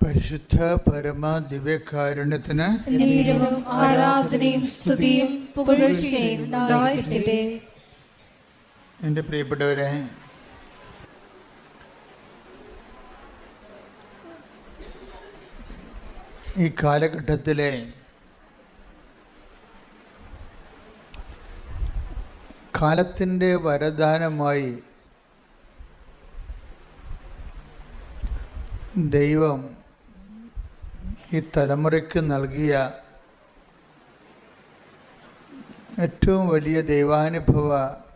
പരിശുദ്ധ പരമ ദിവ്യകാരുണ്യത്തിന് ആരാധനയും സ്തുതിയും പുകഴ്ചയും എന്റെ പ്രിയപ്പെട്ടവരെ ഈ കാലഘട്ടത്തിലെ കാലത്തിന്റെ വരദാനമായി ദൈവം ഈ തലമുറയ്ക്ക് നൽകിയ ഏറ്റവും വലിയ ദൈവാനുഭവ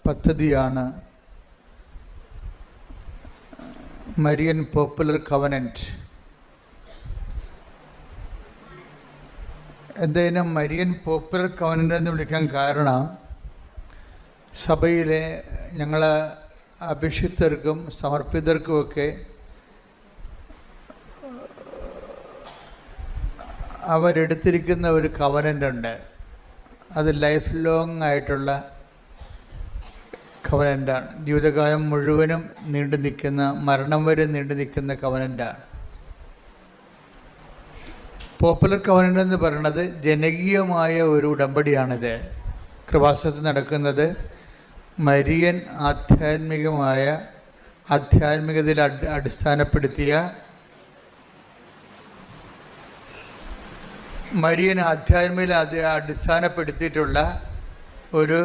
പദ്ധതിയാണ് മരിയൻ പോപ്പുലർ കവനന്റ് എന്തായാലും മരിയൻ പോപ്പുലർ കവനന്റ് എന്ന് വിളിക്കാൻ കാരണം സഭയിലെ ഞങ്ങൾ അഭിഷിക്തർക്കും സമർപ്പിതർക്കുമൊക്കെ അവരെടുത്തിരിക്കുന്ന ഒരു കവനന്റ് ഉണ്ട്. അത് ലൈഫ് ലോങ് ആയിട്ടുള്ള കവനന്റാണ് ജീവിതകാലം മുഴുവനും നീണ്ടു നിൽക്കുന്ന മരണം വരെ നീണ്ടു നിൽക്കുന്ന കവനന്റാണ് പോപ്പുലർ കവനന്റ് എന്ന് പറയുന്നത് ജനകീയമായ ഒരു ഉടമ്പടിയാണിത്. കൃപാസത്തിൽ നടക്കുന്നത് മരിയൻ ആധ്യാത്മികമായ ആധ്യാത്മികതയിൽ അടിസ്ഥാനപ്പെടുത്തിയ മരിയൻ ആധ്യാത്മിക അടിസ്ഥാനപ്പെടുത്തിയിട്ടുള്ള ഒരു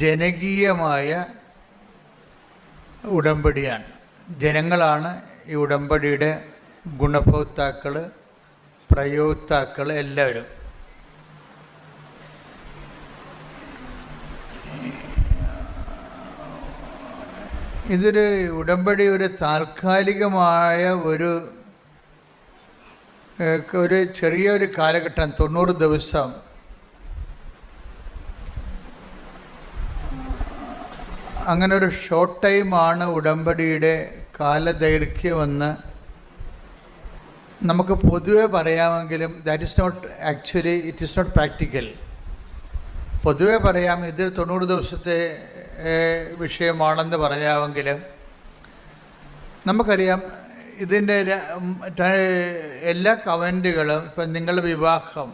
ജനകീയമായ ഉടമ്പടിയാണ്. ജനങ്ങളാണ് ഈ ഉടമ്പടിയുടെ ഗുണഭോക്താക്കൾ പ്രയോക്താക്കൾ എല്ലാവരും. ഇതൊരു ഉടമ്പടി ഒരു താൽക്കാലികമായ ഒരു ഒരു ചെറിയൊരു കാലഘട്ടം തൊണ്ണൂറ് ദിവസം. അങ്ങനെ ഒരു ഷോർട്ട് ടൈമാണ് ഉടമ്പടിയുടെ കാലദൈർഘ്യമെന്ന് നമുക്ക് പൊതുവെ പറയാമെങ്കിലും that is not actually it is not practical പൊതുവെ പറയാം ഇത് തൊണ്ണൂറ് ദിവസത്തെ വിഷയമാണെന്ന് പറയാമെങ്കിലും നമുക്കറിയാം ഇതിന്റെ എല്ലാ കവന്റുകളും ഇപ്പം നിങ്ങളുടെ വിവാഹം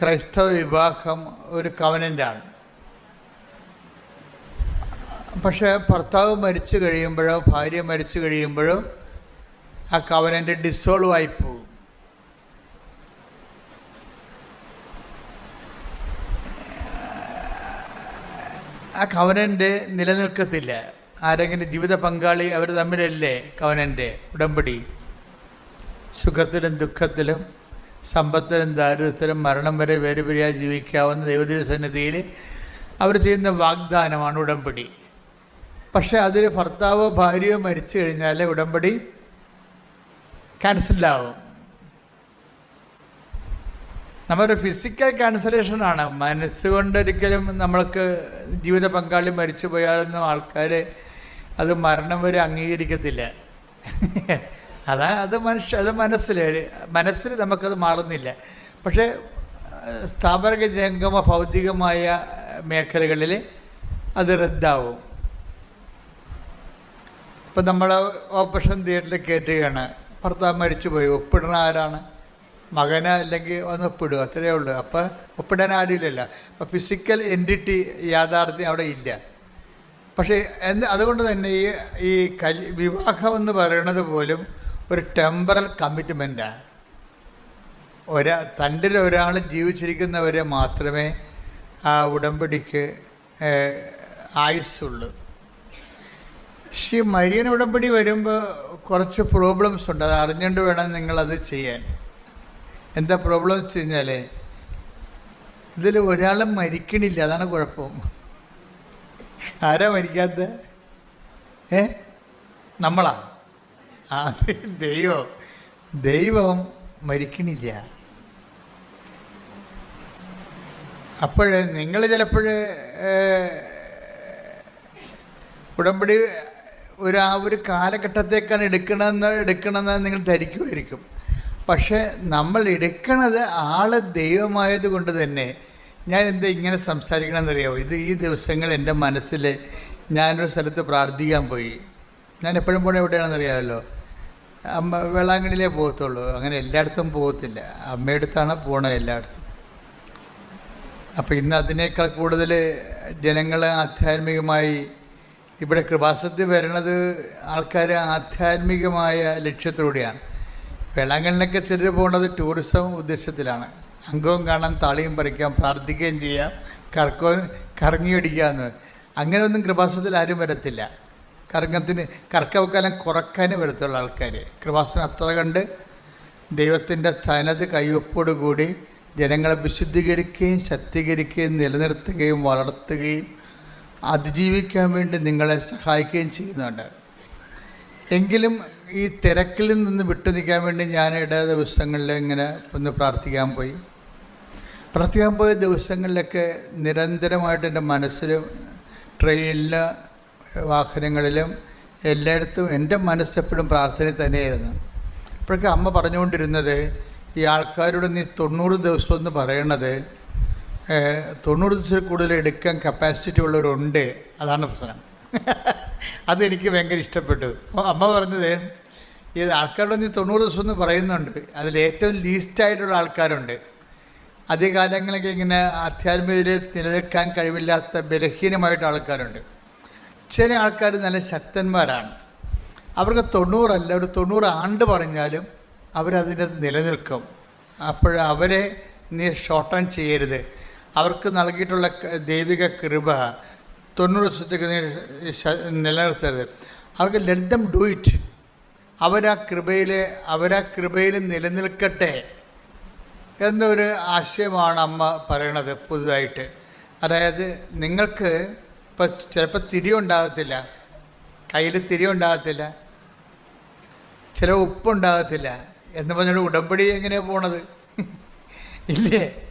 ക്രൈസ്തവ വിവാഹം ഒരു കവനന്റാണ് പക്ഷേ ഭർത്താവ് മരിച്ചു കഴിയുമ്പോഴോ ഭാര്യ മരിച്ചു കഴിയുമ്പോഴോ ആ കവനന്റ് ഡിസോൾവ് ആയി പോകും. ആ കവനന്റ് നിലനിൽക്കത്തില്ല. ആരെങ്കിലും ജീവിത പങ്കാളി അവർ തമ്മിലല്ലേ കവനന്റെ ഉടമ്പടി? സുഖത്തിലും ദുഃഖത്തിലും സമ്പത്തിലും ദാരിദ്ര്യത്തിലും മരണം വരെ വേരുപരിയായി ജീവിക്കാവുന്ന ദൈവദൈവ സന്നിധിയിൽ അവർ ചെയ്യുന്ന വാഗ്ദാനമാണ് ഉടമ്പടി. പക്ഷേ അതിൽ ഭർത്താവോ ഭാര്യയോ മരിച്ചു കഴിഞ്ഞാൽ ഉടമ്പടി ക്യാൻസലാവും നമ്മുടെ ഫിസിക്കൽ ക്യാൻസലേഷനാണ് മനസ്സുകൊണ്ടൊരിക്കലും നമ്മൾക്ക് ജീവിത പങ്കാളി മരിച്ചു പോയാലൊന്നും ആൾക്കാർ അത് മരണം വരെ അംഗീകരിക്കത്തില്ല. അതാ അത് മനുഷ്യ അത് മനസ്സിൽ മനസ്സിൽ നമുക്കത് മാറുന്നില്ല. പക്ഷേ സ്ഥാപക ജംഗമ ഭൗതികമായ മേഖലകളിൽ അത് റദ്ദാവും. ഇപ്പം നമ്മൾ ഓപ്പറേഷൻ തിയേറ്ററിൽ കയറ്റുകയാണ്. ഭർത്താവ് മരിച്ചു പോയി ഒപ്പിടണ ആരാണ്? മകന് അല്ലെങ്കിൽ ഒന്ന് ഒപ്പിടുക. അത്രയേ ഉള്ളൂ. അപ്പം ഒപ്പിടാൻ ആരുമില്ലല്ലോ. അപ്പം ഫിസിക്കൽ എന്റിറ്റി യാഥാർത്ഥ്യം അവിടെ ഇല്ല. പക്ഷേ എന്ത് അതുകൊണ്ട് തന്നെ ഈ ഈ കൽ വിവാഹം എന്ന് പറയുന്നത് പോലും ഒരു ടെമ്പറൽ കമ്മിറ്റ്മെന്റാണ് ഒരാ തണ്ടിൽ ഒരാൾ ജീവിച്ചിരിക്കുന്നവരെ മാത്രമേ ആ ഉടമ്പടിക്ക് ആയുസ്സുള്ളൂ. പക്ഷേ മരിയൻ ഉടമ്പടി വരുമ്പോൾ കുറച്ച് പ്രോബ്ലംസ് ഉണ്ട്. അത് അറിഞ്ഞുകൊണ്ട് വേണം നിങ്ങളത് ചെയ്യാൻ. എന്താ പ്രോബ്ലം വെച്ച് കഴിഞ്ഞാൽ ഇതിൽ ഒരാളും മരിക്കണില്ല. അതാണ് കുഴപ്പം. ആരാ മരിക്കാത്ത? ഏ? നമ്മളാ? ആ ദൈവം. ദൈവം മരിക്കണില്ല. അപ്പോഴ് നിങ്ങൾ ചിലപ്പോൾ ഉടമ്പടി ഒരു ആ ഒരു കാലഘട്ടത്തേക്കാണ് എടുക്കണമെന്ന് എടുക്കണമെന്ന് നിങ്ങൾ ധരിക്കുമായിരിക്കും. പക്ഷെ നമ്മൾ എടുക്കണത് ആൾ ദൈവമായത് കൊണ്ട് തന്നെ ഞാൻ എന്താ ഇങ്ങനെ സംസാരിക്കണമെന്നറിയാമോ ഇത് ഈ ദിവസങ്ങൾ എന്റെ മനസ്സിൽ ഞാനൊരു സ്ഥലത്ത് പ്രാർത്ഥിക്കാൻ പോയി. ഞാൻ എപ്പോഴും പോണേ എവിടെയാണെന്നറിയാമല്ലോ? അമ്മ വെള്ളാങ്കണിയിലേ പോകത്തുള്ളൂ. അങ്ങനെ എല്ലായിടത്തും പോകത്തില്ല. അമ്മയടുത്താണ് പോണത് എല്ലായിടത്തും. അപ്പോൾ ഇന്ന് അതിനേക്കാൾ കൂടുതൽ ജനങ്ങൾ ആധ്യാത്മികമായി ഇവിടെ കൃപാസത്തിൽ വരണത് ആൾക്കാർ ആധ്യാത്മികമായ ലക്ഷ്യത്തിലൂടെയാണ് വേളാങ്കണ്ണിലൊക്കെ ചിലർ പോകേണ്ടത് ടൂറിസം ഉദ്ദേശത്തിലാണ്. അംഗവും കാണാൻ താളിയും പറിക്കാം പ്രാർത്ഥിക്കുകയും ചെയ്യാം. കറക്കോ കറങ്ങി അങ്ങനെ അങ്ങനെയൊന്നും കൃപാസനത്തിൽ ആരും വരത്തില്ല. കറങ്ങത്തിന് കർക്കവക്കാലം കുറക്കാനേ വരത്തുള്ള ആൾക്കാർ കൃപാസനം അത്ര കണ്ട് ദൈവത്തിന്റെ സ്ഥാനത്ത് കൈവപ്പോടുകൂടി ജനങ്ങളെ വിശുദ്ധീകരിക്കുകയും ശക്തീകരിക്കുകയും നിലനിർത്തുകയും വളർത്തുകയും അതിജീവിക്കാൻ വേണ്ടി നിങ്ങളെ സഹായിക്കുകയും ചെയ്യുന്നുണ്ട്. എങ്കിലും ഈ തിരക്കിൽ നിന്ന് വിട്ടു നിൽക്കാൻ വേണ്ടി ഞാൻ ഇട ദിവസങ്ങളിൽ ഇങ്ങനെ ഒന്ന് പ്രാർത്ഥിക്കാൻ പോയി. പ്രാർത്ഥിക്കാൻ പോയ ദിവസങ്ങളിലൊക്കെ നിരന്തരമായിട്ട് എന്റെ മനസ്സിലും ട്രെയിനിൽ വാഹനങ്ങളിലും എല്ലായിടത്തും എന്റെ മനസ്സെപ്പോഴും പ്രാർത്ഥന തന്നെയായിരുന്നു. അപ്പോഴൊക്കെ അമ്മ പറഞ്ഞുകൊണ്ടിരുന്നത് ഈ ആൾക്കാരോട് നീ തൊണ്ണൂറ് ദിവസം എന്ന് പറയണത് തൊണ്ണൂറ് ദിവസത്തിൽ കൂടുതൽ എടുക്കാൻ കപ്പാസിറ്റി ഉള്ളവരുണ്ട്. അതാണ് പ്രശ്നം. അതെനിക്ക് ഭയങ്കര ഇഷ്ടപ്പെട്ടു. അപ്പോൾ അമ്മ പറഞ്ഞത് ഈ ആൾക്കാരോട് നീ തൊണ്ണൂറ് ദിവസം എന്ന് പറയുന്നുണ്ട്. അതിൽ ഏറ്റവും ലീസ്റ്റായിട്ടുള്ള ആൾക്കാരുണ്ട്. അധികകാലങ്ങളൊക്കെ ഇങ്ങനെ ആധ്യാത്മികതയിൽ നിലനിൽക്കാൻ കഴിവില്ലാത്ത ബലഹീനമായിട്ട് ആൾക്കാരുണ്ട്. ചില ആൾക്കാർ നല്ല ശക്തന്മാരാണ്. അവർക്ക് തൊണ്ണൂറല്ല ഒരു തൊണ്ണൂറ് ആണ്ട് പറഞ്ഞാലും അവരതിന്റെ നിലനിൽക്കും. അപ്പോൾ അവരെ നീ ഷോർട്ടൺ ചെയ്യരുത്. അവർക്ക് നൽകിയിട്ടുള്ള ദൈവിക കൃപ തൊണ്ണൂറ് ദിവസത്തേക്ക് നീ നിലനിർത്തരുത്. അവർക്ക് ലെറ്റ് ദം ഡു ഇറ്റ് അവരാ കൃപയിൽ അവരാ കൃപയിൽ നിലനിൽക്കട്ടെ. എന്നൊരു ആശയമാണ് അമ്മ പറയണത് പുതുതായിട്ട്. അതായത് നിങ്ങൾക്ക് ഇപ്പം ചിലപ്പോൾ തിരിയുണ്ടാകത്തില്ല കയ്യിൽ തിരിയുണ്ടാകത്തില്ല ചില ഉപ്പുണ്ടാകത്തില്ല എന്ന് പറഞ്ഞൊരു ഉടമ്പടി എങ്ങനെയാണ് പോണത്? ഇല്ലേ?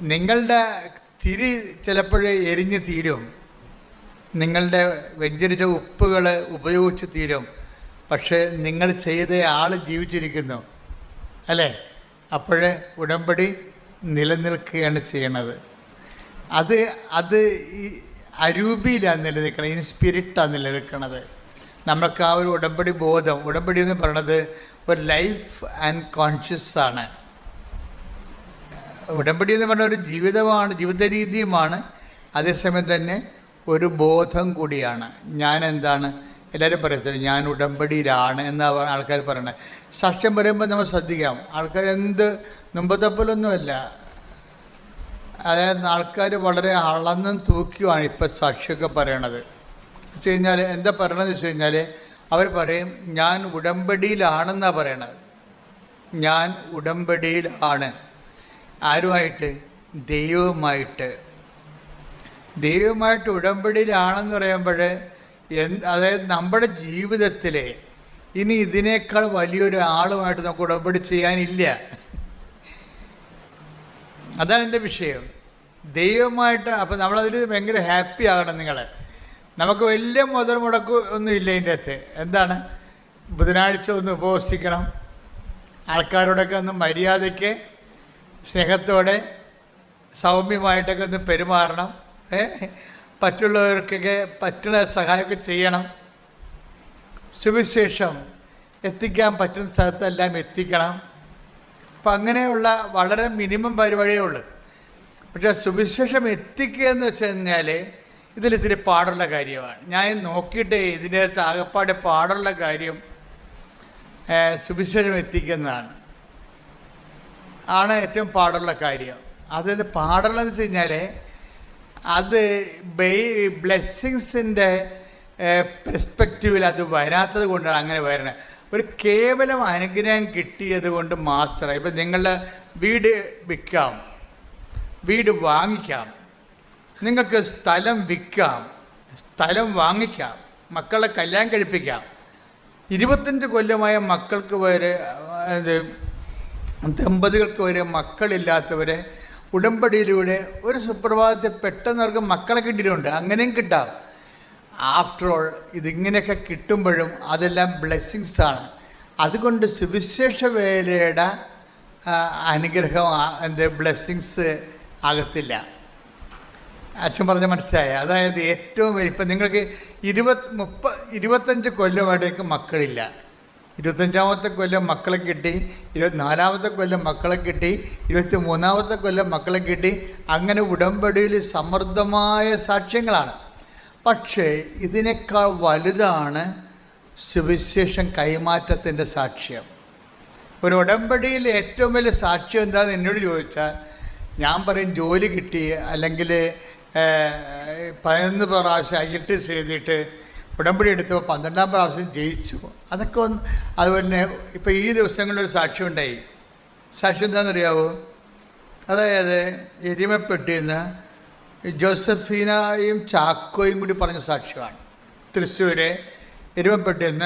നിങ്ങളുടെ തിരി ചിലപ്പോഴേ എരിഞ്ഞ് തീരും. നിങ്ങളുടെ വ്യഞ്ചരിച്ച ഉപ്പുകൾ ഉപയോഗിച്ച് തീരും. പക്ഷേ നിങ്ങൾ ചെയ്ത ആൾ ജീവിച്ചിരിക്കുന്നു. അല്ലേ? അപ്പോഴേ ഉടമ്പടി നിലനിൽക്കുകയാണ് ചെയ്യണത്. അത് അത് ഈ അരൂപിയിലാണ് നിലനിൽക്കണത് ഇൻ സ്പിരിറ്റാണ് നിലനിൽക്കണത്. നമുക്ക് ആ ഒരു ഉടമ്പടി ബോധം ഉടമ്പടി എന്ന് പറയണത് ഒരു ലൈഫ് ആൻഡ് കോൺഷ്യസ് ആണ്. ഉടമ്പടി എന്ന് പറഞ്ഞ ഒരു ജീവിതമാണ് ജീവിത രീതിയുമാണ് അതേസമയം തന്നെ ഒരു ബോധം കൂടിയാണ്. ഞാൻ എന്താണ് എല്ലാവരും പറയത്തില്ല ഞാൻ ഉടമ്പടിയിലാണ് എന്ന് ആൾക്കാർ പറയണത്. സാക്ഷ്യം പറയുമ്പോൾ നമ്മൾ ശ്രദ്ധിക്കാം. ആൾക്കാർ എന്ത് നുമ്പത്തപ്പലൊന്നുമല്ല അതായത് ആൾക്കാർ വളരെ അളന്നും തൂക്കിയുമാണ് ഇപ്പം സാക്ഷിയൊക്കെ പറയണത്. വെച്ച് കഴിഞ്ഞാൽ എന്താ പറയണതെന്ന് വെച്ച് കഴിഞ്ഞാൽ അവർ പറയും ഞാൻ ഉടമ്പടിയിലാണെന്നാണ് പറയണത്. ഞാൻ ഉടമ്പടിയിലാണ്. ആരുമായിട്ട്? ദൈവവുമായിട്ട്. ദൈവവുമായിട്ട് ഉടമ്പടിയിലാണെന്ന് പറയുമ്പോൾ അതായത് നമ്മുടെ ജീവിതത്തിൽ ഇനി ഇതിനേക്കാൾ വലിയൊരു ആളുമായിട്ട് നമുക്ക് ഉടമ്പടി ചെയ്യാനില്ല. അതാണ് എന്റെ വിഷയം. ദൈവമായിട്ട് അപ്പം നമ്മളതിൽ ഭയങ്കര ഹാപ്പി ആകണം നിങ്ങൾ നമുക്ക് വലിയ മുതൽ മുടക്ക് ഒന്നും ഇല്ല ഇതിന്റെ അകത്ത്. എന്താണ്? ബുധനാഴ്ച ഒന്ന് ഉപവസിക്കണം. ആൾക്കാരോടൊക്കെ ഒന്ന് മര്യാദയ്ക്ക് സ്നേഹത്തോടെ സൗമ്യമായിട്ടൊക്കെ ഒന്ന് പെരുമാറണം. പറ്റുള്ളവർക്കൊക്കെ പറ്റുന്ന സഹായമൊക്കെ ചെയ്യണം. സുവിശേഷം എത്തിക്കാൻ പറ്റുന്ന സ്ഥലത്തെല്ലാം എത്തിക്കണം. അപ്പം അങ്ങനെയുള്ള വളരെ മിനിമം പരിപാടിയേ ഉള്ളൂ. പക്ഷേ സുവിശേഷം എത്തിക്കുക എന്ന് വെച്ച് കഴിഞ്ഞാൽ ഇതിലിത്തിരി പാടുള്ള കാര്യമാണ്. ഞാൻ നോക്കിയിട്ട് ഇതിന്റെ അകത്ത് ആകപ്പാടെ പാടുള്ള കാര്യം സുവിശേഷം എത്തിക്കുന്നതാണ്. ആണ് ഏറ്റവും പാടുള്ള കാര്യം. അതായത് പാടുള്ളതെന്ന് വെച്ച് കഴിഞ്ഞാൽ അത് ബ്ലെസ്സിങ്സിന്റെ പെർസ്പെക്റ്റീവിൽ അത് വരാത്തത് കൊണ്ടാണ് അങ്ങനെ വരണത് ഒരു കേവലം അനുഗ്രഹം കിട്ടിയത് കൊണ്ട് മാത്രം. ഇപ്പം നിങ്ങളുടെ വീട് വിൽക്കാം. വീട് വാങ്ങിക്കാം. നിങ്ങൾക്ക് സ്ഥലം വിൽക്കാം. സ്ഥലം വാങ്ങിക്കാം. മക്കളെ കല്യാണം കഴിപ്പിക്കാം. ഇരുപത്തഞ്ച് കൊല്ലമായ മക്കൾക്ക് വരെ ദമ്പതികൾക്ക് വരെ മക്കളില്ലാത്തവരെ ഉടമ്പടിയിലൂടെ ഒരു സുപ്രഭാതത്തിൽ പെട്ടെന്ന് അവർക്ക് മക്കളെ കിട്ടിയിട്ടുണ്ട്. അങ്ങനെയും കിട്ടാം. ആഫ്റ്റർ ഓൾ ഇതിങ്ങനെയൊക്കെ കിട്ടുമ്പോഴും അതെല്ലാം ബ്ലെസ്സിങ്സ് ആണ്. അതുകൊണ്ട് സുവിശേഷ വേലയുടെ അനുഗ്രഹം എന്റെ ബ്ലെസ്സിങ്സ് ആകത്തില്ല അച്ഛൻ പറഞ്ഞ മനസ്സിലായ? അതായത് ഏറ്റവും ഇപ്പം നിങ്ങൾക്ക് ഇരുപത് മുപ്പ ഇരുപത്തഞ്ച് കൊല്ലമായിട്ടേക്ക് മക്കളില്ല. ഇരുപത്തഞ്ചാമത്തെ കൊല്ലം മക്കളെ കിട്ടി ഇരുപത്തിനാലാമത്തെ കൊല്ലം മക്കളെ കിട്ടി ഇരുപത്തി മൂന്നാമത്തെ കൊല്ലം മക്കളെ കിട്ടി. അങ്ങനെ ഉടമ്പടിയിൽ സമൃദ്ധമായ സാക്ഷ്യങ്ങളാണ്. പക്ഷേ ഇതിനേക്കാൾ വലുതാണ് സുവിശേഷം കൈമാറ്റത്തിന്റെ സാക്ഷ്യം. ഒരു ഉടമ്പടിയിൽ ഏറ്റവും വലിയ സാക്ഷ്യം എന്താണെന്ന് എന്നോട് ചോദിച്ചാൽ ഞാൻ പറയും ജോലി കിട്ടി അല്ലെങ്കിൽ പതിനൊന്ന് പ്രാവശ്യം എസ് എഴുതിയിട്ട് ഉടമ്പടി എടുത്തപ്പോൾ പന്ത്രണ്ടാം പ്രാവശ്യം ജയിച്ചു. അതൊക്കെ ഒന്ന് അതുപോലെ തന്നെ ഇപ്പോൾ ഈ ദിവസങ്ങളിലൊരു സാക്ഷ്യം ഉണ്ടായി. സാക്ഷ്യം എന്താണെന്നറിയാവോ? അതായത് എരിമപ്പെട്ടിൽ നിന്ന് ജോസഫീനയും ചാക്കോയും കൂടി പറഞ്ഞ സാക്ഷ്യമാണ്. തൃശ്ശൂരെ എരുമപ്പെട്ടിൽ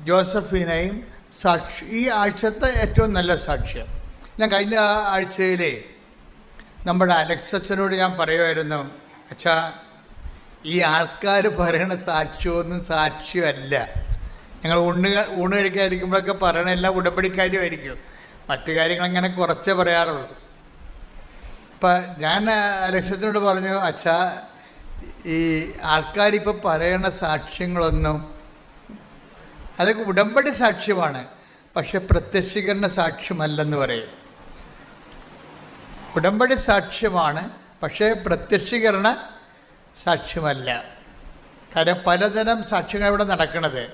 ജോസഫീനയും സാക്ഷി ഈ ആഴ്ചത്തെ ഏറ്റവും നല്ല സാക്ഷ്യം. ഞാൻ കഴിഞ്ഞ ആഴ്ചയിലെ നമ്മുടെ അലക്സച്ചനോട് ഞാൻ പറയുമായിരുന്നു അച്ഛാ ഈ ആൾക്കാർ പറയണ സാക്ഷ്യമൊന്നും സാക്ഷ്യമല്ല. ഞങ്ങൾ ഊണ് ഊണ് കഴിക്കാതിരിക്കുമ്പോഴൊക്കെ പറയണ എല്ലാം ഉടമ്പടിക്കാരുമായിരിക്കും മറ്റു കാര്യങ്ങൾ അങ്ങനെ കുറച്ചേ പറയാറുള്ളൂ. ഇപ്പം ഞാൻ അലക്സത്തിനോട് പറഞ്ഞു അച്ഛാ ഈ ആൾക്കാരിപ്പോൾ പറയണ സാക്ഷ്യങ്ങളൊന്നും അതൊക്കെ ഉടമ്പടി സാക്ഷ്യമാണ് പക്ഷെ പ്രത്യക്ഷീകരണ സാക്ഷ്യമല്ലെന്ന് പറയും. ഉടമ്പടി സാക്ഷ്യമാണ് പക്ഷേ പ്രത്യക്ഷീകരണ സാക്ഷ്യമല്ല. കാരണം പലതരം സാക്ഷ്യങ്ങൾ ഇവിടെ നടക്കണത്.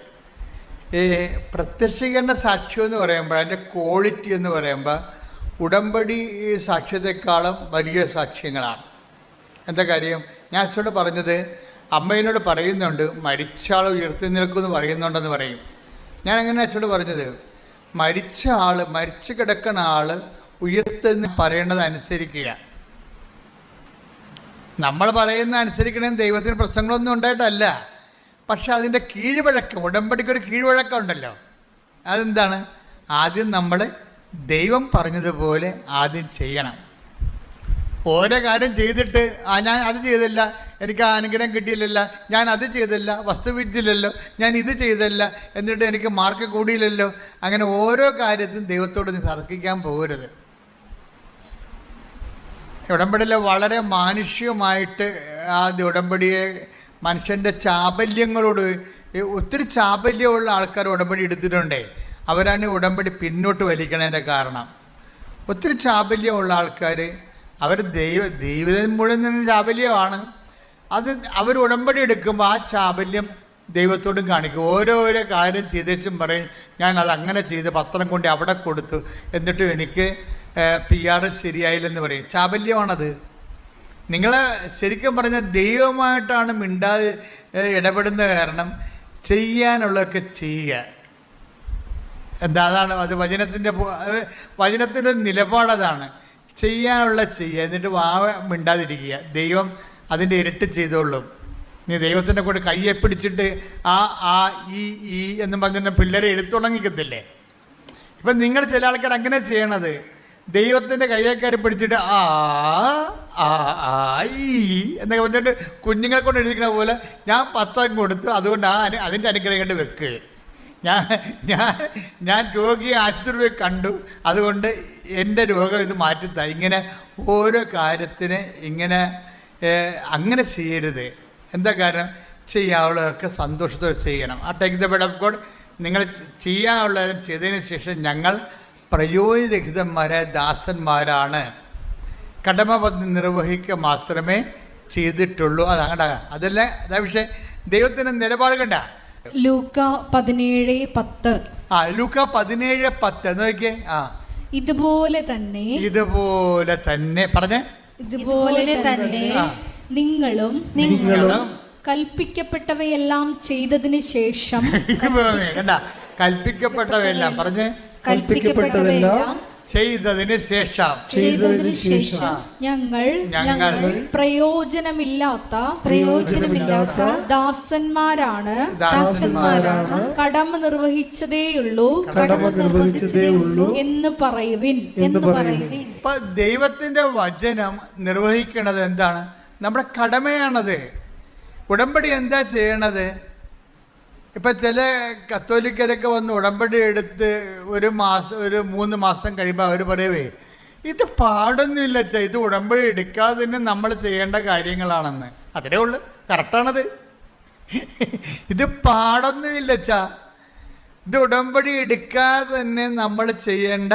ഈ പ്രത്യക്ഷീകരണ സാക്ഷ്യം എന്ന് പറയുമ്പോൾ അതിന്റെ ക്വാളിറ്റി എന്ന് പറയുമ്പോൾ ഉടമ്പടി സാക്ഷ്യത്തെക്കാളും വലിയ സാക്ഷ്യങ്ങളാണ്. എന്താ കാര്യം? ഞാൻ അച്ഛനോട് പറഞ്ഞത് അമ്മയിനോട് പറയുന്നുണ്ട് മരിച്ച ആൾ ഉയർത്തി നിൽക്കുമെന്ന് പറയുന്നുണ്ടെന്ന് പറയും. ഞാൻ അങ്ങനെ അച്ഛനോട് പറഞ്ഞത് മരിച്ച ആൾ മരിച്ചു കിടക്കുന്ന ആൾ ഉയർത്തെന്ന് പറയണത് അനുസരിക്കുക. നമ്മൾ പറയുന്ന അനുസരിക്കണമെന്ന് ദൈവത്തിന് പ്രശ്നങ്ങളൊന്നും ഉണ്ടായിട്ടല്ല. പക്ഷെ അതിന്റെ കീഴ്വഴക്കം ഉടമ്പടിക്കൊരു കീഴ്വഴക്കം ഉണ്ടല്ലോ. അതെന്താണ്? ആദ്യം നമ്മൾ ദൈവം പറഞ്ഞതുപോലെ ആദ്യം ചെയ്യണം. ഓരോ കാര്യം ചെയ്തിട്ട് ആ ഞാൻ അത് ചെയ്തില്ല എനിക്ക് ആ അനുഗ്രഹം കിട്ടിയില്ലല്ല ഞാൻ അത് ചെയ്തില്ല വസ്തുവിദ്യയില്ലല്ലോ ഞാൻ ഇത് ചെയ്തില്ല എന്നിട്ട് എനിക്ക് മാർക്ക് കൂടിയില്ലല്ലോ. അങ്ങനെ ഓരോ കാര്യത്തിനും ദൈവത്തോട് നീ തർക്കിക്കാൻ പോകരുത്. ഉടമ്പടിയിൽ വളരെ മാനുഷികമായിട്ട് ആ ഉടമ്പടിയെ മനുഷ്യന്റെ ചാബല്യങ്ങളോട് ഒത്തിരി ചാബല്യമുള്ള ആൾക്കാർ ഉടമ്പടി എടുത്തിട്ടുണ്ടേ. അവരാണ് ഉടമ്പടി പിന്നോട്ട് വലിക്കണതിന്റെ കാരണം. ഒത്തിരി ചാബല്യമുള്ള ആൾക്കാർ അവർ ദൈവ ദൈവം മുഴുവൻ നിന്ന് ചാബല്യമാണ്. അത് അവർ ഉടമ്പടി എടുക്കുമ്പോൾ ആ ചാബല്യം ദൈവത്തോടും കാണിക്കും. ഓരോരോ കാര്യം ചെയ്തേച്ചും പറയും ഞാൻ അത് അങ്ങനെ ചെയ്ത് പത്രം കൊണ്ട് അവിടെ കൊടുത്തു. എന്നിട്ടും എനിക്ക് പി ആർ ശരിയായില്ലെന്ന് പറയും. ചാബല്യമാണത്. നിങ്ങൾ ശരിക്കും പറഞ്ഞാൽ ദൈവമായിട്ടാണ് മിണ്ടാതെ ഇടപെടുന്ന കാരണം ചെയ്യാനുള്ളതൊക്കെ ചെയ്യുക. എന്താ അതാണ് അത് വചനത്തിന്റെ വചനത്തിന്റെ നിലപാടതാണ് ചെയ്യാനുള്ള ചെയ്യുക എന്നിട്ട് വാവ മിണ്ടാതിരിക്കുക. ദൈവം അതിന്റെ ഇരട്ടി ചെയ്തോളും. നീ ദൈവത്തിന്റെ കൂടെ കയ്യെ പിടിച്ചിട്ട് ആ ആ ഈ ഈ എന്നും പറഞ്ഞ പിള്ളേരെ എടുത്തുടങ്ങിക്കത്തില്ലേ? ഇപ്പം നിങ്ങൾ ചില ആൾക്കാർ അങ്ങനെ ചെയ്യണത്. ദൈവത്തിന്റെ കയ്യേക്കാരി പിടിച്ചിട്ട് ആ ആ ഈ എന്നൊക്കെ പറഞ്ഞിട്ട് കുഞ്ഞുങ്ങളെ കൊണ്ട് എഴുതിക്കണ പോലെ ഞാൻ പത്തം കൊടുത്തു അതുകൊണ്ട് ആ അതിന്റെ അനുഗ്രഹം കൊണ്ട് വെക്ക്. ഞാൻ ഞാൻ ഞാൻ രോഗിയെ ആശുപത്രി കണ്ടു. അതുകൊണ്ട് എന്റെ രോഗം ഇത് മാറ്റിത്ത ഇങ്ങനെ ഓരോ കാര്യത്തിന് ഇങ്ങനെ അങ്ങനെ ചെയ്യരുത്. എന്താ കാരണം? ചെയ്യാനുള്ളതൊക്കെ സന്തോഷത്തോടെ ചെയ്യണം. ആ take the bed of God നിങ്ങൾ ചെയ്യാനുള്ളതും ചെയ്തതിന് ശേഷം ഞങ്ങൾ പ്രയോജനരഹിതന്മാരെ ദാസന്മാരാണ്. കടമ പദ്ധതി നിർവഹിക്കുക മാത്രമേ ചെയ്തിട്ടുള്ളൂ. അതാണ്. അതല്ല അതാ പക്ഷേ ദൈവത്തിന്റെ നിലപാട് കണ്ട? ലൂക്ക പതിനേഴ് പത്ത്. ആ ലൂക്ക പതിനേഴ് പത്ത്. നോക്കിയേ. ആ. ഇതുപോലെ തന്നെ ഇതുപോലെ തന്നെ. പറഞ്ഞേ. ഇതുപോലെ തന്നെ നിങ്ങളും നിങ്ങളും കൽപ്പിക്കപ്പെട്ടവയെല്ലാം ചെയ്തതിന് ശേഷം കൽപ്പിക്കപ്പെട്ടവയെല്ലാം. പറഞ്ഞേ. കൽപ്പിക്കപ്പെട്ടവയെല്ലാം ചെയ്തതിന് ശേഷം. ചെയ്തതിന് ശേഷം ഞങ്ങൾ ഞങ്ങൾ പ്രയോജനമില്ലാത്ത പ്രയോജനമില്ലാത്ത ദാസന്മാരാണ് ദാസന്മാരാണ് കടമ നിർവഹിച്ചതേയുള്ളൂ കടമ നിർവഹിച്ചതേയുള്ളൂ എന്ന് പറയുവിൻ എന്ന് പറയുവിൻ. ഇപ്പൊ ദൈവത്തിന്റെ വചനം നിർവഹിക്കണത് എന്താണ്? നമ്മുടെ കടമയാണത്. ഉടമ്പടി എന്താ ചെയ്യണത്? ഇപ്പൊ ചില കത്തോലിക്കരൊക്കെ വന്ന് ഉടമ്പടി എടുത്ത് ഒരു മാസം ഒരു മൂന്ന് മാസം കഴിയുമ്പോൾ അവർ പറയുവേ ഇത് പാടൊന്നുമില്ല ഇത് ഉടമ്പടി എടുക്കാതെ തന്നെ നമ്മൾ ചെയ്യേണ്ട കാര്യങ്ങളാണെന്ന്. അത്രേ ഉള്ളു. കറക്റ്റാണത് ഇത് പാടൊന്നുമില്ല ചാ ഇത് ഉടമ്പടി എടുക്കാതെ തന്നെ നമ്മൾ ചെയ്യേണ്ട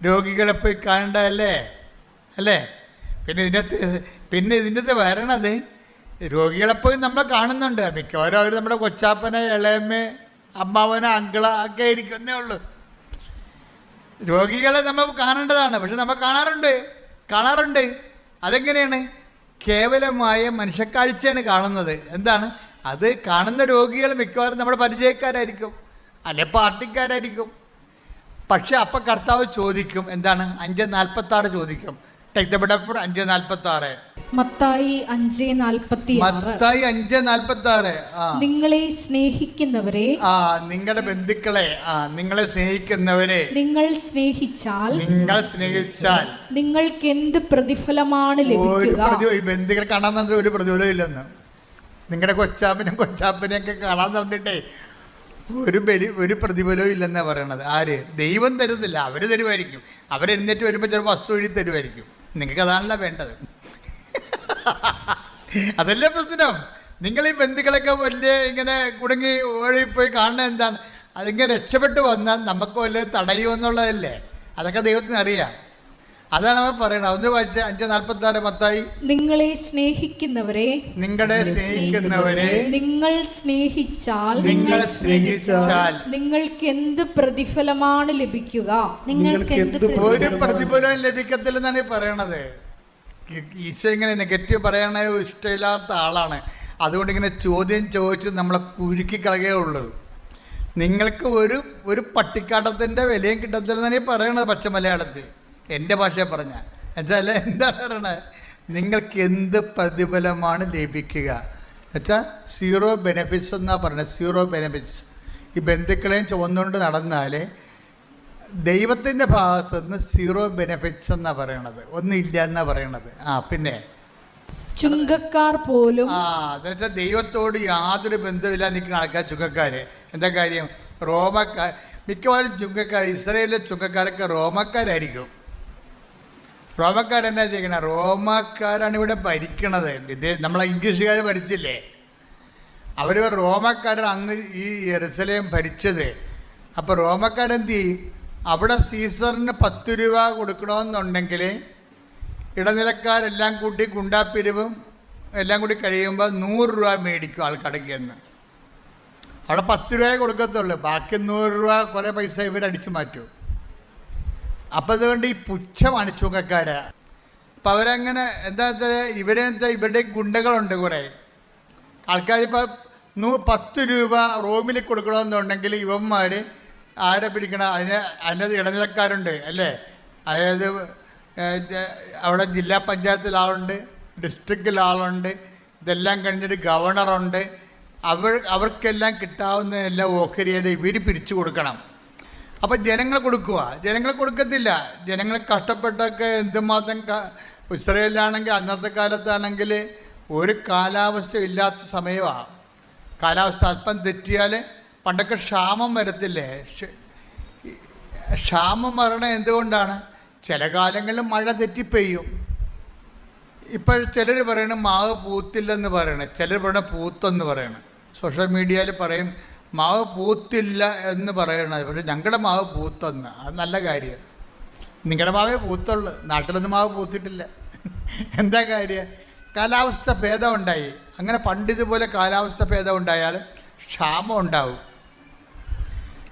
രോഗികളെ പോയി കാണണ്ടല്ലേ അല്ലേ? പിന്നെ ഇതിനകത്ത് പിന്നെ ഇതിന്റെ വരണത് രോഗികളെ പോയി നമ്മൾ കാണുന്നുണ്ട്. മിക്കവാറും അവർ നമ്മുടെ കൊച്ചാപ്പനെ ഇളയമ്മ അമ്മാവനെ അങ്കിള ഒക്കെ ഇരിക്കുന്നേ ഉള്ളൂ. രോഗികളെ നമ്മൾ കാണേണ്ടതാണ്. പക്ഷെ നമ്മൾ കാണാറുണ്ട്. കാണാറുണ്ട്. അതെങ്ങനെയാണ്? കേവലമായ മനുഷ്യക്കാഴ്ചയാണ് കാണുന്നത്. എന്താണ്? അത് കാണുന്ന രോഗികൾ മിക്കവാറും നമ്മുടെ പരിചയക്കാരായിരിക്കും. അല്ലെ പാർട്ടിക്കാരായിരിക്കും. പക്ഷെ അപ്പം കർത്താവ് ചോദിക്കും. എന്താണ്? അഞ്ച് നാൽപ്പത്താറ് ചോദിക്കും. ടേക്ക് ദ ബെഡ് അഞ്ച് നാൽപ്പത്തി ആറ് മത്തായി അഞ്ച് നാൽപ്പത്തി മത്തായി അഞ്ച് നാൽപ്പത്തി ആറ് ആ. നിങ്ങളെ സ്നേഹിക്കുന്നവരെ ആ നിങ്ങളുടെ ബന്ധുക്കളെ ആ നിങ്ങളെ സ്നേഹിക്കുന്നവരെ. നിങ്ങൾ സ്നേഹിച്ചാൽ നിങ്ങൾ സ്നേഹിച്ചാൽ. നിങ്ങൾക്ക് എന്ത് പ്രതിഫലമാണ് ബന്ധുക്കൾ ലഭിക്കുക? ബന്ധുക്കളെ കാണാൻ തന്നെ ഒരു പ്രതിഫലം ഇല്ലെന്ന്. നിങ്ങളുടെ കൊച്ചാപ്പനും കൊച്ചാപ്പനെയൊക്കെ കാണാൻ നടന്നിട്ടേ ഒരു ബലി ഒരു പ്രതിഫലവും ഇല്ലെന്നാണ് പറയണത്. ആര്? ദൈവം തരുന്നില്ല അവർ തരുമായിരിക്കും. അവരെഴുന്നേറ്റ് വരുമ്പോൾ ചില വസ്തു എഴുതി തരുമായിരിക്കും. നിങ്ങൾക്ക് അതാണല്ലോ വേണ്ടത്. അതല്ലേ പ്രശ്നം? നിങ്ങൾ ഈ ബന്ധുക്കളൊക്കെ വലിയ ഇങ്ങനെ കുടുങ്ങി ഓടിപ്പോയി കാണുന്നത് എന്താണ്? അതിങ്ങനെ രക്ഷപ്പെട്ടു വന്നാൽ നമുക്ക് വല്ല തടയുമെന്നുള്ളതല്ലേ? അതൊക്കെ ദൈവത്തിന് അറിയാം. അതാണ് അവൻ പറയണത്. ഒന്ന് വായിച്ച അഞ്ച് നാൽപ്പത്തി ആറ് പത്തായി. നിങ്ങളെ സ്നേഹിക്കുന്നവരെ നിങ്ങളെ സ്നേഹിക്കുന്നവരെ നിങ്ങൾ സ്നേഹിച്ചാൽ നിങ്ങൾ സ്നേഹിച്ചാൽ നിങ്ങൾക്ക് എന്ത് പ്രതിഫലമാണ് ലഭിക്കുക? നിങ്ങൾക്ക് എന്ത് ഒരു പ്രതിഫലവും ലഭിക്കത്തില്ലെന്നാണ് ഈ പറയണത്. ഈശോ ഇങ്ങനെ നെഗറ്റീവ് പറയണ ഇഷ്ടമില്ലാത്ത ആളാണ്. അതുകൊണ്ട് ഇങ്ങനെ ചോദ്യം ചോദിച്ച് നമ്മളെ കുരുക്കി കളകേ ഉള്ളൂ. നിങ്ങൾക്ക് ഒരു ഒരു പട്ടിക്കാട്ടത്തിന്റെ വിലയും കിട്ടത്തില്ലെന്നാണ് ഈ പറയണത് പച്ച മലയാളത്തിൽ എന്റെ ഭാഷ പറഞ്ഞ. എന്നുവെച്ചാൽ എന്താണ് പറയണത് നിങ്ങൾക്ക് എന്ത് പ്രതിഫലമാണ് ലഭിക്കുക? എന്നുവെച്ചാൽ സീറോ ബെനിഫിറ്റ്സ് എന്നാണ് പറയുന്നത് സീറോ ബെനിഫിറ്റ്സ് ഈ ബന്ധുക്കളെയും ചുവന്നുകൊണ്ട് നടന്നാൽ ദൈവത്തിന്റെ ഭാഗത്തു നിന്ന് സീറോ ബെനിഫിറ്റ്സ് എന്നാണ് പറയണത്. ഒന്നുമില്ല എന്നാണ് പറയണത്. ആ പിന്നെ? ചുങ്കക്കാർ പോലും ആ എന്നുവെച്ചാൽ ദൈവത്തോട് യാതൊരു ബന്ധമില്ല നിൽക്കുന്ന ആൾക്കാർ ചുങ്കക്കാർ എന്താ കാര്യം? റോമക്കാർ മിക്കവാറും ചുങ്കക്കാർ ഇസ്രയേലിലെ ചുങ്കക്കാരൊക്കെ റോമക്കാരായിരിക്കും. റോമക്കാർ എന്നാ ചെയ്യണ? റോമക്കാരാണ് ഇവിടെ ഭരിക്കണത്. ഇത് നമ്മളെ ഇംഗ്ലീഷുകാർ ഭരിച്ചില്ലേ? അവർ റോമക്കാരാണ് അന്ന് ഈ എറുസലേം ഭരിച്ചത്. അപ്പോൾ റോമക്കാരെന്ത് ചെയ്യും? അവിടെ സീസറിന് പത്ത് രൂപ കൊടുക്കണമെന്നുണ്ടെങ്കിൽ ഇടനിലക്കാരെല്ലാം കൂട്ടി ഗുണ്ടാപ്പിരിവും എല്ലാം കൂടി കഴിയുമ്പോൾ നൂറ് രൂപ മേടിക്കും ആൾക്കടയ്ക്ക് എന്ന്. അവിടെ പത്ത് രൂപയെ കൊടുക്കത്തുള്ളൂ. ബാക്കി നൂറ് രൂപ കുറേ പൈസ ഇവരടിച്ചു മാറ്റും. അപ്പം അതുകൊണ്ട് ഈ പുച്ഛമാണ് ചുങ്കക്കാര് അപ്പം അവരങ്ങനെ എന്താ വെച്ചാൽ ഇവരെ ഇവരുടെ ഗുണ്ടകളുണ്ട് കുറേ. ആൾക്കാരിപ്പോൾ നൂ പത്ത് രൂപ റൂമിൽ കൊടുക്കണമെന്നുണ്ടെങ്കിൽ ഇവന്മാർ ആരെ പിടിക്കണം അതിന് അതിനകത്ത് ഇടനിലക്കാരുണ്ട് അല്ലേ? അതായത് അവിടെ ജില്ലാ പഞ്ചായത്തിൽ ആളുണ്ട് ഡിസ്ട്രിക്റ്റിൽ ആളുണ്ട് ഇതെല്ലാം കഴിഞ്ഞിട്ട് ഗവർണറുണ്ട്. അവർ അവർക്കെല്ലാം കിട്ടാവുന്നതെല്ലാം ഓഹരിയിൽ ഇവർ പിരിച്ചു കൊടുക്കണം. അപ്പം ജനങ്ങൾ കൊടുക്കുക. ജനങ്ങൾ കൊടുക്കത്തില്ല. ജനങ്ങൾ കഷ്ടപ്പെട്ടൊക്കെ എന്തുമാത്രം ഇസ്രയേലിലാണെങ്കിൽ അന്നത്തെ കാലത്താണെങ്കിൽ ഒരു കാലാവസ്ഥ ഇല്ലാത്ത സമയമാണ് കാലാവസ്ഥ അല്പം തെറ്റിയാൽ പണ്ടൊക്കെ ക്ഷാമം വരത്തില്ലേ? ക്ഷാമം വരണ എന്തുകൊണ്ടാണ്? ചില കാലങ്ങളിൽ മഴ തെറ്റി പെയ്യും ഇപ്പോൾ ചിലർ പറയണ മാവ് പൂത്തില്ലെന്ന് പറയണേ. ചിലർ പറയണ പൂത്തെന്ന് പറയണം. സോഷ്യൽ മീഡിയയിൽ പറയും മാവ് പൂത്തില്ല എന്ന് പറയണത് പക്ഷെ ഞങ്ങളുടെ മാവ് പൂത്തെന്ന്. അത് നല്ല കാര്യം. നിങ്ങളുടെ മാവേ പൂത്തുള്ളൂ. നാട്ടിലൊന്നും മാവ് പൂത്തിട്ടില്ല. എന്താ കാര്യം? കാലാവസ്ഥ ഭേദം ഉണ്ടായി അങ്ങനെ പണ്ടിതുപോലെ കാലാവസ്ഥ ഭേദം ഉണ്ടായാൽ ക്ഷാമം ഉണ്ടാവും.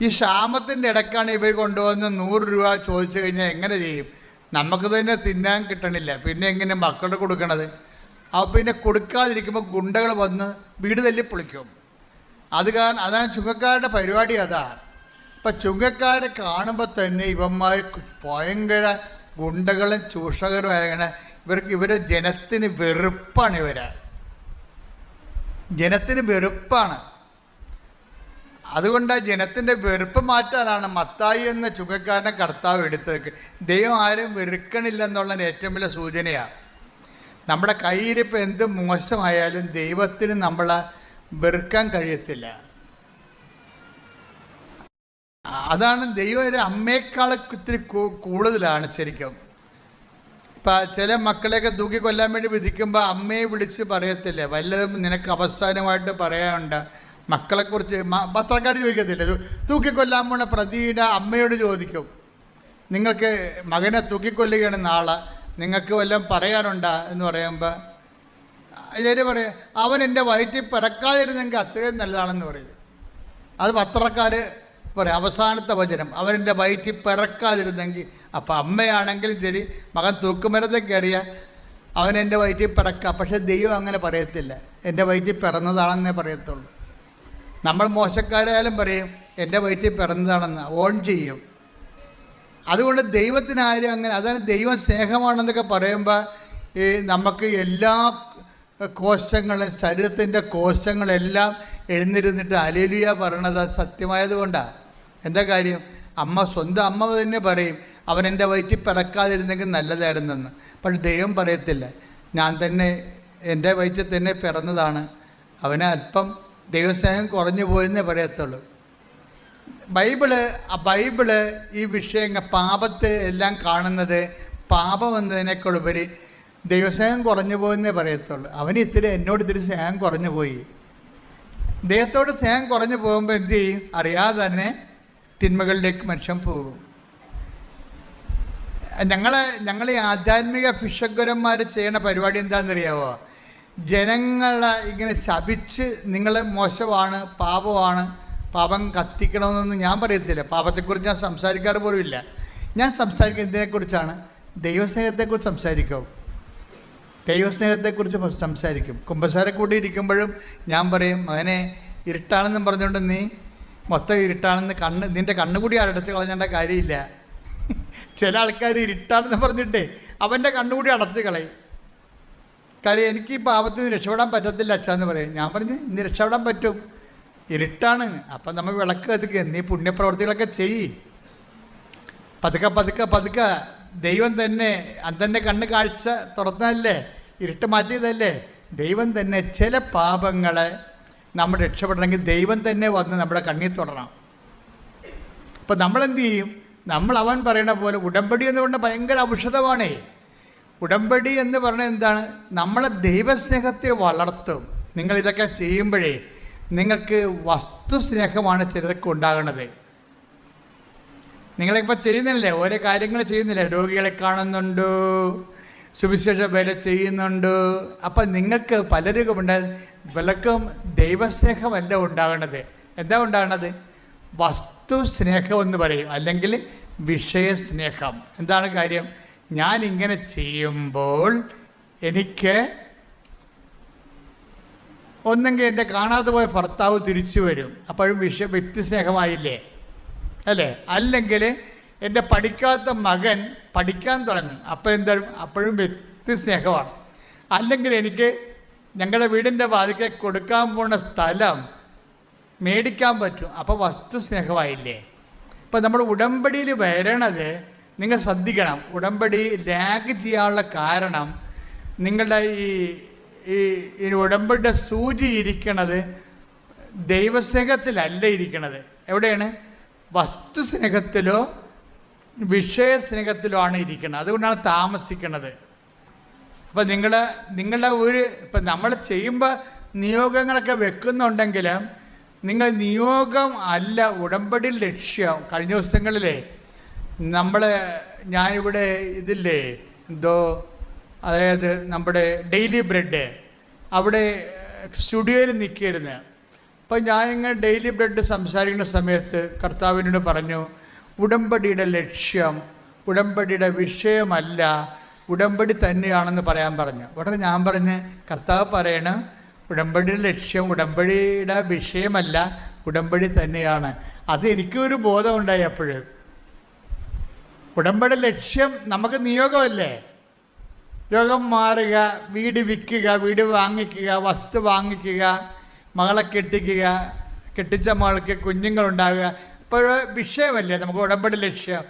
ഈ ക്ഷാമത്തിന്റെ ഇടയ്ക്കാണ് ഇവർ കൊണ്ടുവന്ന് നൂറ് രൂപ ചോദിച്ചു കഴിഞ്ഞാൽ എങ്ങനെ ചെയ്യും? നമുക്ക് തന്നെ തിന്നാൻ കിട്ടണില്ല. പിന്നെ എങ്ങനെ മക്കളുടെ കൊടുക്കണത്? അപ്പോൾ പിന്നെ കൊടുക്കാതിരിക്കുമ്പോൾ ഗുണ്ടകൾ വന്ന് വീട് തല്ലി പൊളിക്കും അത് കാരണം അതാണ് ചുങ്കക്കാരുടെ പരിപാടി അതാണ് ഇപ്പം ചുങ്കക്കാരെ കാണുമ്പോൾ തന്നെ ഇവന്മാർ ഭയങ്കര ഗുണ്ടകളും ചൂഷകരും ആയങ്ങനെ ഇവർക്ക് ഇവരെ ജനത്തിന് വെറുപ്പാണ് ഇവരെ. ജനത്തിന് വെറുപ്പാണ്. അതുകൊണ്ട് ജനത്തിന്റെ വെറുപ്പ് മാറ്റാനാണ് മത്തായി എന്ന ചുങ്കക്കാരനെ കർത്താവ് എടുത്തേക്ക്. ദൈവം ആരും വെറുക്കണില്ല എന്നുള്ള ഏറ്റവും വലിയ സൂചനയാണ് നമ്മുടെ കയ്യിരിപ്പ് എന്ത് മോശമായാലും ദൈവത്തിന് നമ്മളെ വെറുക്കാൻ കഴിയത്തില്ല. അതാണ് ദൈവം ഒരു അമ്മയെക്കാളൊക്കെ ഇത്തിരി കൂടുതലാണ് ശരിക്കും. ഇപ്പം ചില മക്കളെയൊക്കെ തൂക്കി കൊല്ലാൻ വേണ്ടി വിധിക്കുമ്പോൾ അമ്മയെ വിളിച്ച് പറയത്തില്ലേ? വല്ലതും നിനക്ക് അവസാനമായിട്ട് പറയാനുണ്ട്? മക്കളെക്കുറിച്ച് കുറിച്ച് പത്രക്കാർ ചോദിക്കത്തില്ല? തൂക്കിക്കൊല്ലാൻ പോണ പ്രതിയുടെ അമ്മയോട് ചോദിക്കും. നിങ്ങൾക്ക് മകനെ തൂക്കിക്കൊല്ലുകയാണ് നാളെ. നിങ്ങൾക്ക് വല്ലതും പറയാനുണ്ടാ എന്ന് പറയുമ്പോൾ ശരി പറയാം അവൻ എന്റെ വയറ്റിൽ പിറക്കാതിരുന്നെങ്കിൽ അത്രയും നല്ലതാണെന്ന് പറയും. അത് പത്രക്കാർ പറയും അവസാനത്തെ വചനം അവൻ എന്റെ വയറ്റിൽ പിറക്കാതിരുന്നെങ്കിൽ. അപ്പം അമ്മയാണെങ്കിലും ശരി മകൻ തൂക്കുമരത്തെ കയറിയ അവൻ എന്റെ വയറ്റിൽ പിറക്കാം. പക്ഷെ ദൈവം അങ്ങനെ പറയത്തില്ല. എന്റെ വയറ്റിൽ പിറന്നതാണെന്നേ പറയത്തുള്ളൂ. നമ്മൾ മോശക്കാരായാലും പറയും എന്റെ വയറ്റിൽ പിറന്നതാണെന്ന് ഓൺ ചെയ്യും. അതുകൊണ്ട് ദൈവത്തിനാരും അങ്ങനെ അതാണ് ദൈവം സ്നേഹമാണെന്നൊക്കെ പറയുമ്പോൾ ഈ നമുക്ക് എല്ലാ കോശങ്ങളും ശരീരത്തിന്റെ കോശങ്ങളെല്ലാം എഴുന്നിരുന്നിട്ട് അലേലിയ പറയണത് സത്യമായതുകൊണ്ടാണ് സത്യമായത് കൊണ്ടാണ് എന്താ കാര്യം? അമ്മ സ്വന്തം അമ്മ തന്നെ പറയും അവൻ എന്റെ വയറ്റിൽ പിറക്കാതിരുന്നെങ്കിൽ നല്ലതായിരുന്നെന്ന്. പക്ഷെ ദൈവം പറയത്തില്ല. ഞാൻ തന്നെ എന്റെ വയറ്റിൽ തന്നെ പിറന്നതാണ്. അവനെ അല്പം ദൈവസ്നേഹം കുറഞ്ഞു പോയെന്നേ പറയത്തുള്ളൂ. ബൈബിൾ ബൈബിൾ ഈ വിഷയങ്ങൾ പാപത്തെ എല്ലാം കാണുന്നത് പാപം എന്നതിനേക്കാളുപരി ദൈവസ്നേഹം കുറഞ്ഞു പോയെന്നേ പറയത്തുള്ളൂ. അവന് ഇത്തിരി എന്നോട് ഇത്തിരി സ്നേഹം കുറഞ്ഞു പോയി. ദേഹത്തോട് സ്നേഹം കുറഞ്ഞു പോകുമ്പോൾ എന്ത് ചെയ്യും? അറിയാതെ തന്നെ തിന്മകളിലേക്ക് മനുഷ്യൻ പോകും. ഞങ്ങളെ ഞങ്ങൾ ഈ ആധ്യാത്മിക ഭിഷഗ്വരന്മാർ ചെയ്യണ പരിപാടി എന്താണെന്നറിയാവോ? ജനങ്ങളെ ഇങ്ങനെ ശപിച്ച് നിങ്ങൾ മോശമാണ് പാപമാണ് പാപം കത്തിക്കണമെന്നൊന്നും ഞാൻ പറയത്തില്ല. പാപത്തെക്കുറിച്ച് ഞാൻ സംസാരിക്കാറ് പോലും ഇല്ല ഞാൻ സംസാരിക്കുന്നത് ഇതിനെക്കുറിച്ചാണ് ദൈവസ്നേഹത്തെക്കുറിച്ച് സംസാരിക്കും. ദൈവസ്നേഹത്തെക്കുറിച്ച് സംസാരിക്കും. കുമ്പസാരെ കൂടി ഇരിക്കുമ്പോഴും ഞാൻ പറയും അങ്ങനെ ഇരുട്ടാണെന്നും പറഞ്ഞുകൊണ്ട് നീ മൊത്തം ഇരുട്ടാണെന്ന് കണ്ണ് നിന്റെ കണ്ണുകൂടി അടച്ചു കളഞ്ഞേണ്ട കാര്യമില്ല. ചില ആൾക്കാർ ഇരുട്ടാണെന്ന് പറഞ്ഞിട്ടേ അവന്റെ കണ്ണുകൂടി അടച്ചു കളയും. കാര്യം എനിക്ക് ഈ പാപത്തിൽ നിന്ന് രക്ഷപ്പെടാൻ പറ്റത്തില്ല അച്ഛാന്ന് പറയും. ഞാൻ പറഞ്ഞു ഇന്ന് രക്ഷപ്പെടാൻ പറ്റും. ഇരുട്ടാണ്. അപ്പം നമ്മൾ വിളക്ക് കത്തിക്കുക നീ പുണ്യപ്രവർത്തികളൊക്കെ ചെയ്യ്. പതുക്കെ പതുക്കെ പതുക്കെ ദൈവം തന്നെ അന്തന്റെ കണ്ണ് കാഴ്ച തുറന്നതല്ലേ? ഇരുട്ട് മാറ്റിയതല്ലേ? ദൈവം തന്നെ ചില പാപങ്ങളെ നമ്മൾ രക്ഷപ്പെടണമെങ്കിൽ ദൈവം തന്നെ വന്ന് നമ്മുടെ കണ്ണിൽ തുടരണം അപ്പം നമ്മളെന്ത് ചെയ്യും? നമ്മൾ അവൻ പറയണ പോലെ ഉടമ്പടി എന്ന് പറഞ്ഞാൽ ഭയങ്കര ഔഷധമാണേ. ഉടമ്പടി എന്ന് പറഞ്ഞാൽ എന്താണ്? നമ്മളെ ദൈവസ്നേഹത്തെ വളർത്തും. നിങ്ങൾ ഇതൊക്കെ ചെയ്യുമ്പോഴേ നിങ്ങൾക്ക് വസ്തുസ്നേഹമാണ് ചിലർക്ക് ഉണ്ടാകുന്നത് നിങ്ങളിപ്പോൾ ചെയ്യുന്നില്ലേ? ഓരോ കാര്യങ്ങൾ ചെയ്യുന്നില്ലേ? രോഗികളെ കാണുന്നുണ്ട്? സുവിശേഷ വേല ചെയ്യുന്നുണ്ട്. അപ്പം നിങ്ങൾക്ക് പലർക്കും ഉണ്ട് പലർക്കും ദൈവസ്നേഹമല്ല ഉണ്ടാകണത്. എന്താ ഉണ്ടാകണത്? വസ്തുസ്നേഹം എന്ന് പറയും. അല്ലെങ്കിൽ വിഷയസ്നേഹം. എന്താണ് കാര്യം? ഞാൻ ഇങ്ങനെ ചെയ്യുമ്പോൾ എനിക്ക് ഒന്നെങ്കിൽ എന്റെ കാണാതെ പോയ ഭർത്താവ് തിരിച്ചു വരും. അപ്പോഴും വിഷയ വ്യക്തിസ്നേഹമായില്ലേ? അല്ലേ? അല്ലെങ്കിൽ എന്റെ പഠിക്കാത്ത മകൻ പഠിക്കാൻ തുടങ്ങി. അപ്പോൾ എന്തായാലും അപ്പോഴും വ്യക്തി സ്നേഹമാണ്. അല്ലെങ്കിൽ എനിക്ക് ഞങ്ങളുടെ വീടിന്റെ വാതിക്കെ കൊടുക്കാൻ പോകുന്ന സ്ഥലം മേടിക്കാൻ പറ്റും. അപ്പോൾ വസ്തു സ്നേഹമായില്ലേ? ഇപ്പം നമ്മൾ ഉടമ്പടിയിൽ വരണത് നിങ്ങൾ ശ്രദ്ധിക്കണം. ഉടമ്പടി ലാഗ് ചെയ്യാനുള്ള കാരണം നിങ്ങളുടെ ഈ ഈ ഉടമ്പടിയുടെ സൂചി ഇരിക്കണത് ദൈവസ്നേഹത്തിലല്ല ഇരിക്കണത്. എവിടെയാണ്? വസ്തുസ്നേഹത്തിലോ വിഷയസ്നേഹത്തിലോ ആണ് ഇരിക്കുന്നത്. അതുകൊണ്ടാണ് താമസിക്കുന്നത്. അപ്പം നിങ്ങൾ നിങ്ങളുടെ ഒരു ഇപ്പം നമ്മൾ ചെയ്യുമ്പോൾ നിയോഗങ്ങളൊക്കെ വെക്കുന്നുണ്ടെങ്കിൽ നിങ്ങൾ നിയോഗം അല്ല ഉടമ്പടി ലക്ഷ്യം. കഴിഞ്ഞ ദിവസങ്ങളിലേ നമ്മൾ ഞാനിവിടെ ഇതില്ലേ എന്തോ അതായത് നമ്മുടെ ഡെയിലി ബ്രെഡ്. അവിടെ സ്റ്റുഡിയോയിൽ നിൽക്കിയിരുന്നു അപ്പം ഞാൻ ഇങ്ങനെ ഡെയിലി ബ്രെഡ് സംസാരിക്കുന്ന സമയത്ത് കർത്താവിനോട് പറഞ്ഞു ഉടമ്പടിയുടെ ലക്ഷ്യം ഉടമ്പടിയുടെ വിഷയമല്ല. ഉടമ്പടി തന്നെയാണെന്ന് പറയാൻ പറഞ്ഞു. ഉടനെ ഞാൻ പറഞ്ഞ് കർത്താവ് പറയണ ഉടമ്പടിയുടെ ലക്ഷ്യം ഉടമ്പടിയുടെ വിഷയമല്ല ഉടമ്പടി തന്നെയാണ്. അത് എനിക്കൊരു ബോധം ഉണ്ടായി അപ്പോഴും. ഉടമ്പടി ലക്ഷ്യം നമുക്ക് നിയോഗമല്ലേ? രോഗം മാറുക വീട് വിൽക്കുക വീട് വാങ്ങിക്കുക വസ്തു വാങ്ങിക്കുക മകളെ കെട്ടിക്കുക കെട്ടിച്ച മകൾക്ക് കുഞ്ഞുങ്ങളുണ്ടാകുക ഇപ്പോൾ വിഷയമല്ലേ? നമുക്ക് ഉടമ്പടി ലക്ഷ്യം.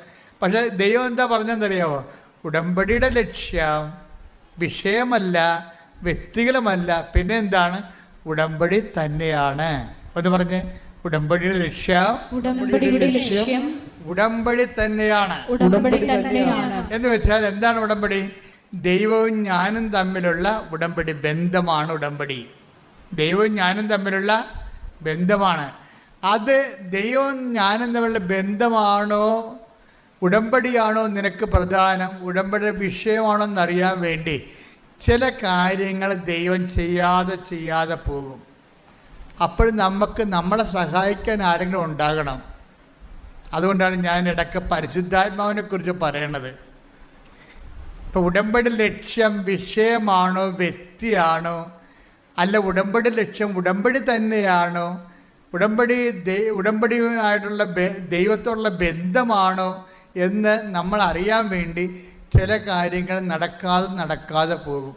പക്ഷേ ദൈവം എന്താ പറഞ്ഞെന്നറിയാമോ ഉടമ്പടിയുടെ ലക്ഷ്യം വിഷയമല്ല വ്യക്തികളുമല്ല. പിന്നെ എന്താണ്? ഉടമ്പടി തന്നെയാണ്. ഒന്ന് പറഞ്ഞ് ഉടമ്പടിയുടെ ലക്ഷ്യം. ഉടമ്പടിയുടെ ലക്ഷ്യം ഉടമ്പടി തന്നെയാണ്. ഉടമ്പടി തന്നെയാണ്. എന്ന് വെച്ചാൽ എന്താണ് ഉടമ്പടി? ദൈവവും ഞാനും തമ്മിലുള്ള ഉടമ്പടി ബന്ധമാണ് ഉടമ്പടി. ദൈവവും ഞാനും തമ്മിലുള്ള ബന്ധമാണ്. അത് ദൈവം ഞാനും തമ്മിലുള്ള ബന്ധമാണോ? ഉടമ്പടിയാണോ നിനക്ക് പ്രധാനം? ഉടമ്പടി വിഷയമാണോ എന്നറിയാൻ വേണ്ടി ചില കാര്യങ്ങൾ ദൈവം ചെയ്യാതെ ചെയ്യാതെ പോകും. അപ്പോൾ നമുക്ക് നമ്മളെ സഹായിക്കാൻ ആരെങ്കിലും ഉണ്ടാകണം. അതുകൊണ്ടാണ് ഞാൻ ഇടയ്ക്ക് പരിശുദ്ധാത്മാവിനെ കുറിച്ച് പറയണത്. ഇപ്പോൾ ഉടമ്പടി ലക്ഷ്യം വിഷയമാണോ വ്യക്തിയാണോ? അല്ല ഉടമ്പടി ലക്ഷ്യം ഉടമ്പടി തന്നെയാണോ? ഉടമ്പടി ഉടമ്പടിയുമായിട്ടുള്ള ദൈവത്തോടുള്ള ബന്ധമാണോ എന്ന് നമ്മൾ അറിയാൻ വേണ്ടി ചില കാര്യങ്ങൾ നടക്കാതെ നടക്കാതെ പോകും.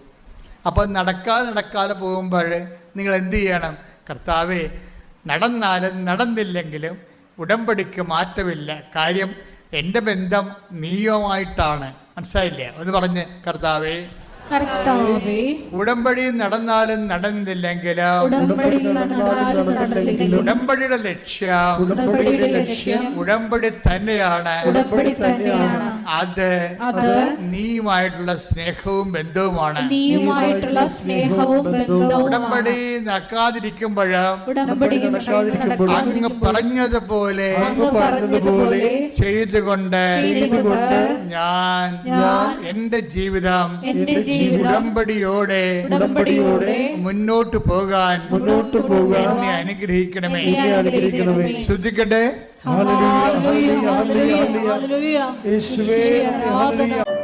അപ്പോൾ നടക്കാതെ നടക്കാതെ പോകുമ്പോൾ നിങ്ങൾ എന്തു ചെയ്യണം? കർത്താവെ നടന്നാലും നടന്നില്ലെങ്കിലും ഉടമ്പടിക്ക് മാറ്റമില്ല. കാര്യം എന്റെ ബന്ധം നീയുമായിട്ടാണ്. മനസ്സിലായില്ലേ? ഒന്ന് പറഞ്ഞ് കർത്താവേ. കർത്താവേ ഉടമ്പടി നടന്നാലും നടന്നില്ലെങ്കിലും ഉടമ്പടി നടന്നാലും നടന്നില്ലെങ്കിലും ഉടമ്പടിയുടെ ലക്ഷ്യം ഉടമ്പടിയുടെ ലക്ഷ്യം ഉടമ്പടി തന്നെയാണ്. ഉടമ്പടി തന്നെയാണ്. അത് അത് നീയുമായിട്ടുള്ള സ്നേഹവും ബന്ധവുമാണ്. നീയുമായിട്ടുള്ള സ്നേഹവും ബന്ധവും ഉടമ്പടി നക്കാതിരിക്കുമ്പോഴും ഉടമ്പടി അങ്ങ് പറഞ്ഞതുപോലെ അങ്ങ് പറഞ്ഞതുപോലെ ചെയ്തുകൊണ്ട് ചെയ്തുകൊണ്ട് ഞാൻ ഞാൻ എന്റെ ജീവിതം എന്റെ ജീവിതം ഉടമ്പടിയോടെ ഉടമ്പടിയോടെ മുന്നോട്ട് പോകാൻ മുന്നോട്ട് പോകാൻ എന്നെ അനുഗ്രഹിക്കണമേ അനുഗ്രഹിക്കണമേ. ശ്രദ്ധിക്കട്ടെ ഹല്ലേലൂയ, ഹല്ലേലൂയ, ഹല്ലേലൂയ. ഹല്ലേലൂയ. യേശുവേ, ഹല്ലേലൂയ.